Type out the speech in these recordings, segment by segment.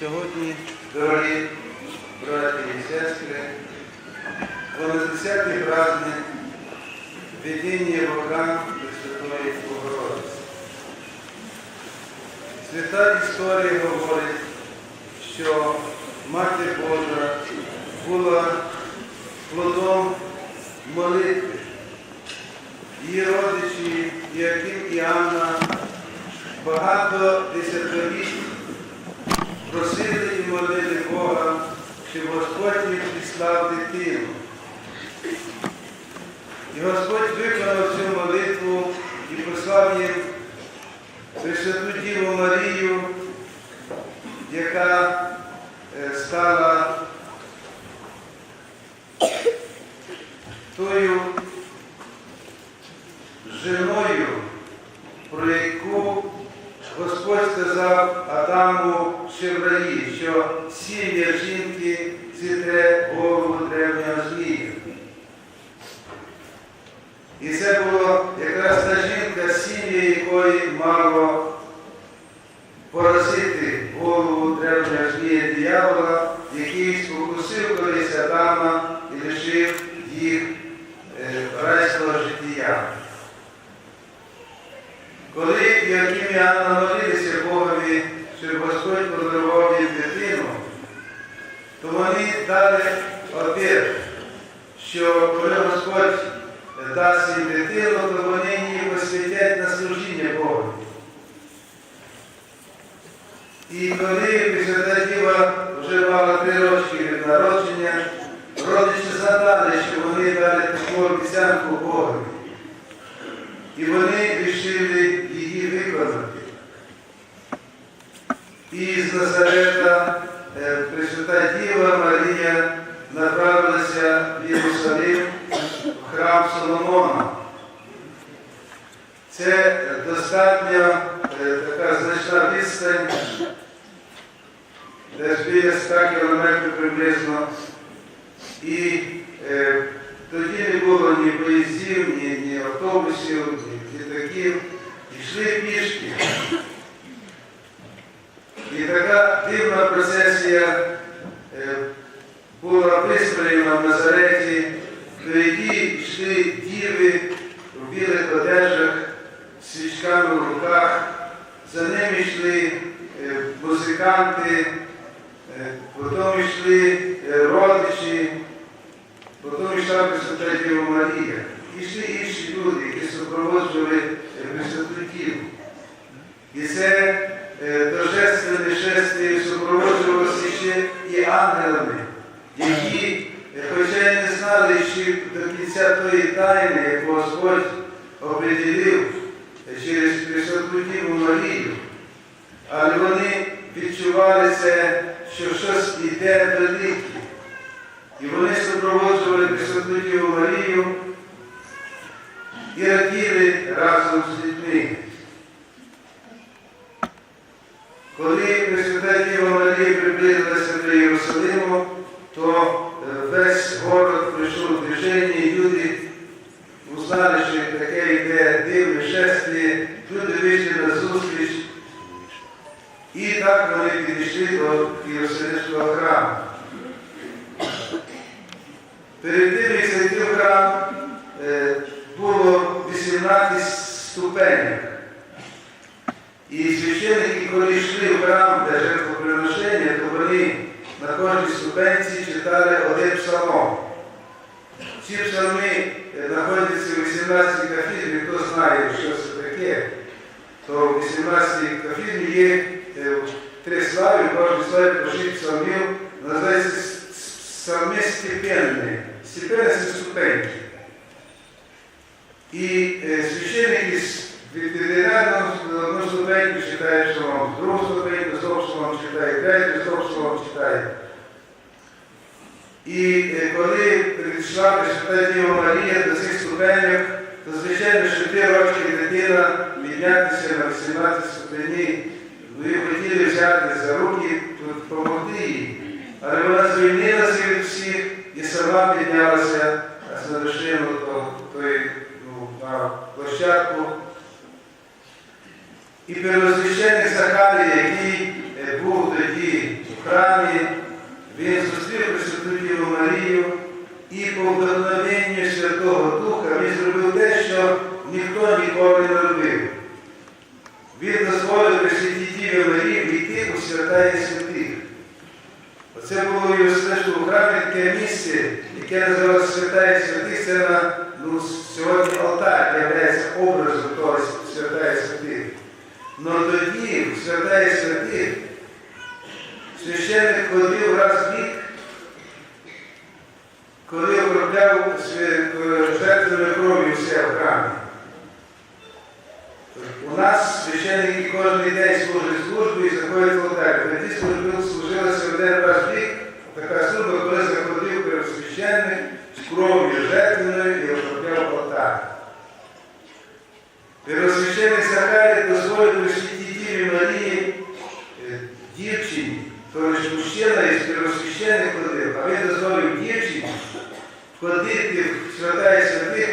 Сьогодні, дорогі браті і сестри, 12-й праздник введення в храм Пресвятої Богородиці. Свята історія говорить, що Мати Божа була плодом молитви. Її родичі Іаким і Анна багато десятиліть просили і молили Бога, щоб Господь їм прислав дитину. І Господь виконав цю молитву і послав їм Пресвяту Діву Марію, яка е, стала тою женою, Адама і лишив їх е, райського життя. Коли Яким і Анна молилися Богові, щоб Господь подарував їм дитину, то вони дали обід, що коли Господь дасть їм дитину, то вони її посвятять на служіння Богу. І коли Пресвята Діва мала три роки від народження, родичі задали, що вони дали таку обіцянку Богові. І вони вирішили її виконати. І з Назарета е, Пресвята Діва Марія направилася в Єрусалим в храм Соломона. Це достатньо приблизно. І е, тоді не було ні поїздів, ні, ні автобусів, ні літаків. Йшли пішки. І така дивна процесія е, була вистроєна в Назареті, якій йшли діви в білих одежах, з свічками в руках, за ними йшли е, музиканти, е, потім йшли е, родичі, потім йшла Пресвята Діва Марія. І йшли інші люди, які супроводжували е, Пресвяту Діву. І це е, торжественне шествие супроводжувалося ще і ангелами, які, е, хоча й не ще до кінця тої тайни, яку Господь определив е, через Пресвяту Діву Марію, але вони відчували це, що щось іде велике. І вони супроводжували Пресвяту Діву Марію і раділи разом з людьми. Коли Пресвята Діва Марія приблизилася до Єрусалиму, то е, весь город прийшов в движення, і люди узнали, що таке йде дивне шествие, люди вийшли на зустріч. І так вони підійшли до Єрусалимського храму. Перед тим, як зайти в храм, е, було 18 ступенів. І священники, коли йшли в храм для жертвоприношення, то вони на кожній ступенці читали один псалом. Ці псалми е, знаходяться в 18 кафідрі, хто знає, що це таке, то в 18 кафідрі є е, три слави, кожній славі по шість псалмів, називається псалми степенні. Степенні це ступеньки. І е, священники з відповідально на одну ступеньку читають псалом, з другу ступеньку знов псалом читають, третю знов псалом читають. І е, коли прийшла Пресвята Діва Марія цих то звичайно, що ти років дитина піднятися на 18 ступені, ви хотіли взяти за руки, допомогти їй. Але вона звільнилася від всіх і сама піднялася з на вершину то- тої, ну, площадку. І первосвященник Захарія, який е, був тоді храмі він зустрів Пресвяту Діву Марію і по вдохновенню Святого Духа він зробив те, що ніхто ніколи не робив. Він дозволив Пресвятій Діві Марії у свята і святих. Оце було в Єрусалимському храмі таке місце, яке називалося свята і святих. Це на ну, сьогодні алтар є образом того свята і святих. Но тоді в свята і святих священник ходив раз в рік, коли обробляв жертвами крові все в храмі. У нас священники кожен день служать службу і заходять в алтарь. На ті служби служилася один раз в рік така служба, коли заходив первосвященник з кров'ю жертвеною і обробляв алтар. Первосвященник Захарій дозволив Пресвятій Діві Марії е, дівчині, тобто ж мужчина із первосвященник ходив, а він дозволив дівчині ходити в свята і святих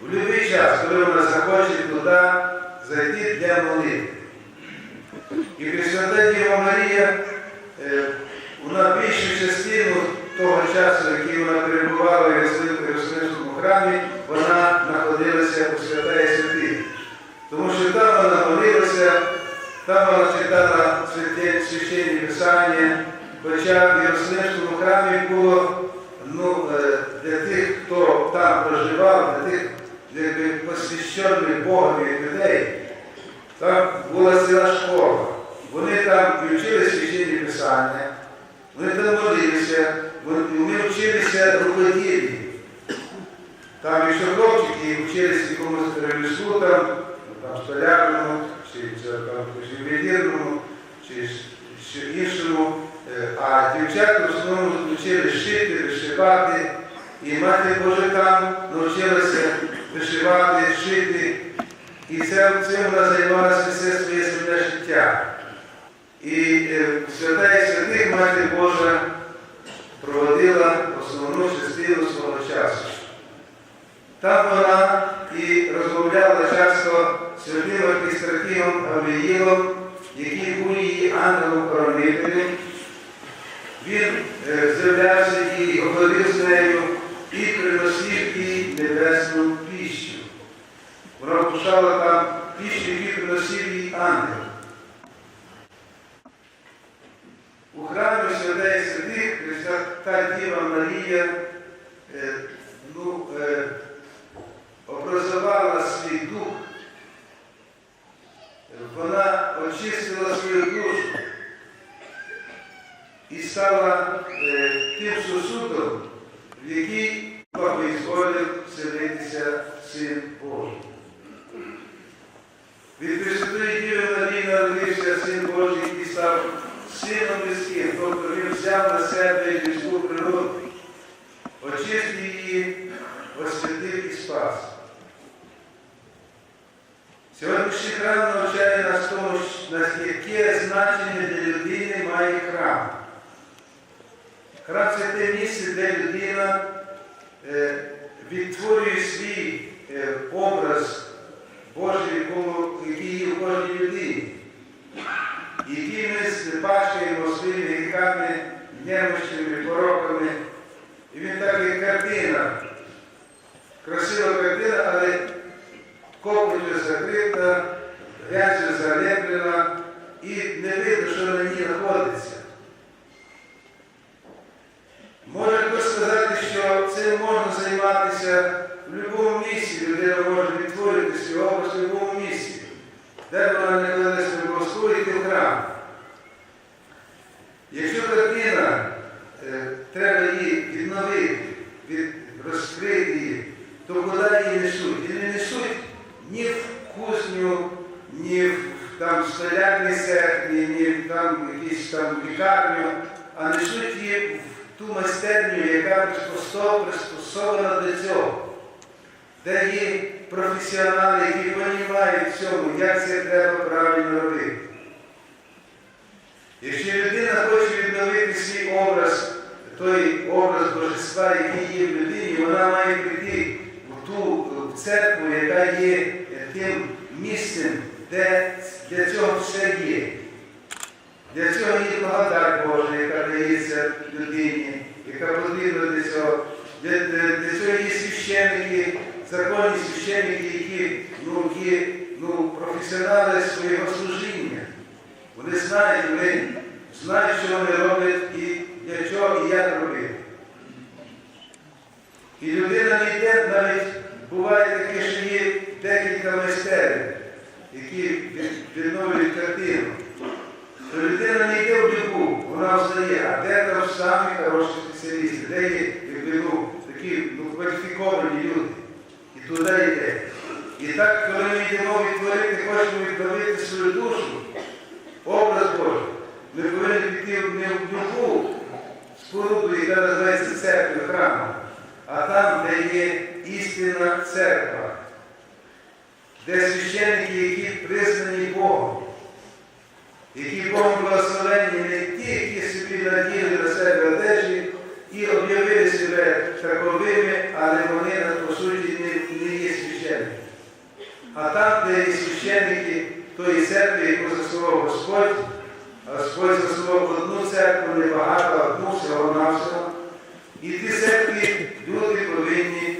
в будь-який час, коли вона захоче туди зайти для молитви. І Пресвята Діва Марія, е, вона більшу частину того часу, який вона перебувала в Єрусалим- Єрусалимському храмі, вона знаходилася у свята і. Тому що там вона молилася, там вона читала священні писання, хоча в Єрусалимському храмі було ну, е, для тих, хто там проживав, для тих посвящених Богові людей, там була ціла школа. Вони там і вчили священні писання, вони там молилися, вони вчилися рукоділі. Там ще хлопчики вчилися якомусь ремеслу, там, там столярному, чи там, чи чи іншому. Е, А дівчата в основному вчили шити, вишивати. І мати Божа там навчилася вишивати, шити. І це, цим вона займалася все своє земне життя. І е, свята і святих Мати Божа проводила основну частину свого часу. Там вона і розмовляла часто з святим архістратимом Гавриїлом, який був її ангелом-хоронителем. Він е, з'являвся і говорив з нею і приносив їй небесну. Вона там піщу, яку приносив їй ангел. У храмі святей святих та Діва Марія е, ну, е, образувала свій дух, вона очистила свою душу і стала е, тим сосудом, в який дозволив вселитися Син Божий. Від Пресвятої Діви Марії народився Син Божий і став сином людським, тобто він взяв на себе людську природу, очистив її, освятив і спас. Сьогоднішній храм навчає нас тому, яке значення для людини має храм. Храм це те місце, де людина е, відтворює свій е, образ Божий, який є в кожній людині, який ми спачкаємо своїми гріхами, немощами, пороками. І він так як картина, красива картина, але копнутя закрита, грязю залеплена, і не видно, що на ній знаходиться. Може хтось сказати, що цим можна займатися в будь-якому місці, людина може відтворити свій образ в будь-якому місці. Де вона не Храм. Якщо картина, е, треба її відновити, від, розкрити її, то куди її несуть? Її не несуть ні в кузню, ні в там столярний цех, ні, ні в там якісь там лікарню, а несуть її в ту майстерню, яка приспособлена до цього, де є професіонали, які розуміють в цьому, як це треба правильно робити. Якщо людина хоче відновити свій образ, той образ божества, який є в людині, вона має прийти в ту в церкву, яка є е, тим місцем, де для цього все є. Для цього є благодать Божа, яка дається людині, яка потрібна для цього. Для, для, для цього є священники, законні священники, які є ну, професіонали свого служіння. Вони знають, вони знають, що вони роблять і для чого і як робити. І людина не йде, навіть буває таке, що є декілька майстерів, які відновлюють картину. То людина не йде в бігу, вона взнає, а де там самі хороші спеціалісти, де є якби, ну, такі ну, кваліфіковані люди. І туди йде. І так, коли ми йдемо відтворити, хочемо відтворити свою душу, образ Божий, ми повинні піти не в духу споруду, яка називається церквою храмом, а там, де є істинна церква, де священники, які признані Богом, які Богом благословені не ті, які собі наділи на себе одежі і об'явили себе таковими, але вони по суті не, не є священники. А там, де є священники тої церкви, яку заснував Господь, Господь заснував одну церкву, небагато, одну всього навсього. І ті церкві люди повинні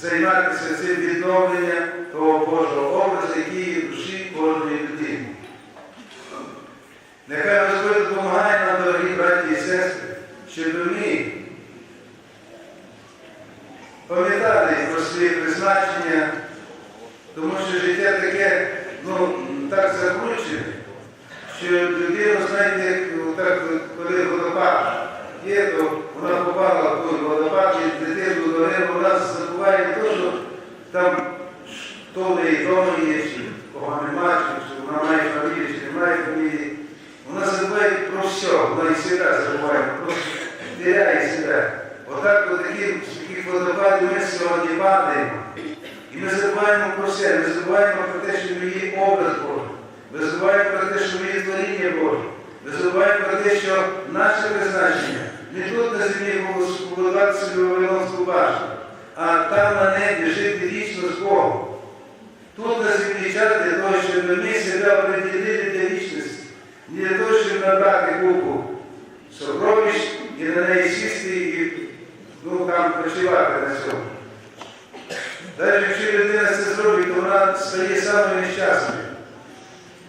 займатися цим відновленням того Божого образу, який є в душі кожної людини. Нехай Господь допомагає нам, дорогі браті і сестри, щоб ми пам'ятали про своє призначення, тому що життя таке, ну, що людина, знаєте, так, коли водопад є, то вона попала в той водопад, і дитину до вона забуває теж те, що там то не і то не є, чи кого немає, чи що вона має фамілію, чи немає фамілії. Вона забуває про все, вона і себе забуває, вона просто теряє себе. Отак от таких, таких водопадів ми сьогодні падаємо. І ми забуваємо про все, ми забуваємо про те, що ми є образ Божий. Ми забуваємо про те, що ми є творіння Боже. Ми забуваємо про те, що наше призначення не тут на землі побудувати собі Вавилонську башню, а там на небі жити вічно з Богом. Тут на землі час для того, щоб ми себе определили для вічності, не для того, щоб набрати купу сокровищ і на неї сісти і ну, там почивати на цьому. Навіть якщо людина це зробить, то вона стає самою нещасною.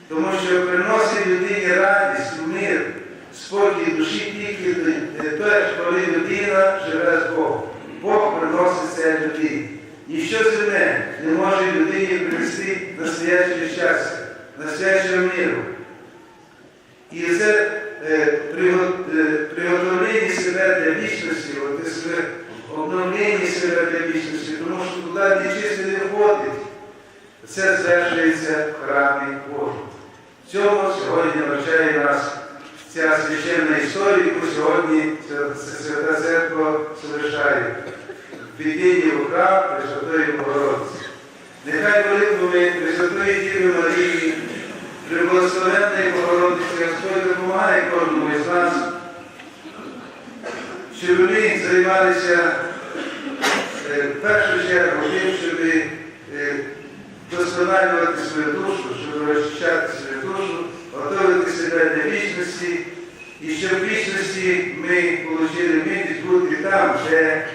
Тому що приносить людині радість, мир, спокій душі тільки те, коли людина живе з Богом. Приносить людині. Ніщо земне не може людині принести настояще щастя, настоящого миру. І це е, е, приготовлення себе для вічності, от, обновлення себе для вічності, тому що туди нечисто не входить. Це звершується в храмі Божому. Цьому сьогодні навчає нас ця священна історія, яку сьогодні Свята Церква совершає. В храм Пресвятої Богородиці. Нехай молитвами Пресвятої Діви Марії, Преблагословенної Богородиці, Господь допомагає кожному із нас, щоб ми займалися е, в першу чергу тим, щоб е, досконалювати свою душу, щоб розчищати свою душу, готувати себе для вічності, і щоб в вічності ми отримали милість бути там, де